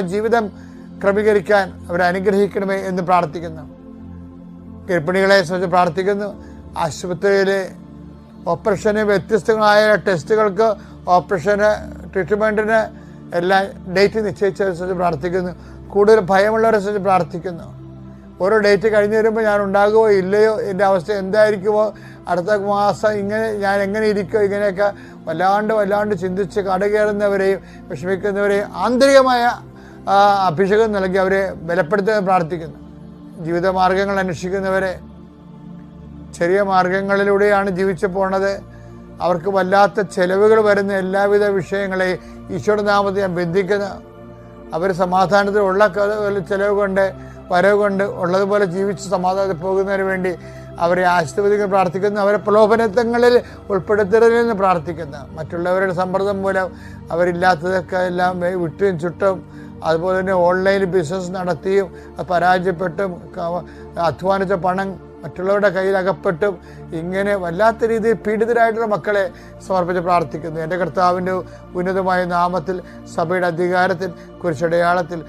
ജീവിതം ക്രമീകരിക്കാൻ അവരെ അനുഗ്രഹിക്കണമേ എന്ന് പ്രാർത്ഥിക്കുന്നു. ഗർഭിണികളെ സംബന്ധിച്ച് പ്രാർത്ഥിക്കുന്നു. ആശുപത്രിയിലെ ഓപ്പറേഷന് വ്യത്യസ്തങ്ങളായ ടെസ്റ്റുകൾക്ക് ഓപ്പറേഷന് ട്രീറ്റ്മെന്റിന് എല്ലാം ഡേറ്റ് നിശ്ചയിച്ചവരെ സംബന്ധിച്ച് പ്രാർത്ഥിക്കുന്നു. കൂടുതൽ ഭയമുള്ളവരെ സംബന്ധിച്ച് പ്രാർത്ഥിക്കുന്നു. ഓരോ ഡേറ്റ് കഴിഞ്ഞ് വരുമ്പോൾ ഞാൻ ഉണ്ടാകുമോ ഇല്ലയോ എന്റെ അവസ്ഥ എന്തായിരിക്കുമോ അടുത്ത മാസം ഇങ്ങനെ ഞാൻ എങ്ങനെ ഇരിക്കുമോ ഇങ്ങനെയൊക്കെ വല്ലാണ്ട് വല്ലാണ്ട് ചിന്തിച്ച് കടകയറുന്നവരെയും വിഷമിക്കുന്നവരെയും ആന്തരികമായ അഭിഷേകം നൽകി അവരെ ബലപ്പെടുത്താൻ പ്രാർത്ഥിക്കുന്നു. ജീവിതമാർഗങ്ങൾ അന്വേഷിക്കുന്നവരെ ചെറിയ മാർഗങ്ങളിലൂടെയാണ് ജീവിച്ചു പോണത്. അവർക്ക് വല്ലാത്ത ചെലവുകൾ വരുന്ന എല്ലാവിധ വിഷയങ്ങളെ ഈശോയുടെ നാമത്തെ ഞാൻ ബന്ധിക്കുന്ന. അവർ സമാധാനത്തിലുള്ള ഉള്ള ചെലവ് കൊണ്ട് വരവ് കൊണ്ട് ഉള്ളതുപോലെ ജീവിച്ച് സമാധാനത്തിൽ പോകുന്നതിന് വേണ്ടി അവരെ ആശീർവദിക്കാൻ പ്രാർത്ഥിക്കുന്നു. അവരെ പ്രലോഭനത്വങ്ങളിൽ ഉൾപ്പെടുത്തരുതെന്ന് പ്രാർത്ഥിക്കുന്നു. മറ്റുള്ളവരുടെ സമ്മർദ്ദം മൂലം അവരില്ലാത്തതൊക്കെ എല്ലാം വിട്ടും ചുട്ടും അതുപോലെ തന്നെ ഓൺലൈൻ ബിസിനസ് നടത്തിയും പരാജയപ്പെട്ടും അധ്വാനിച്ച പണം മറ്റുള്ളവരുടെ കയ്യിൽ അകപ്പെട്ടും ഇങ്ങനെ വല്ലാത്ത രീതിയിൽ പീഡിതരായിട്ടുള്ള മക്കളെ സമർപ്പിച്ച് പ്രാർത്ഥിക്കുന്നു. എന്റെ കർത്താവിന്റെ ഉന്നതമായ നാമത്തിൽ സഭയുടെ അധികാരത്തിൽ കുരിശടയാളത്തിൽ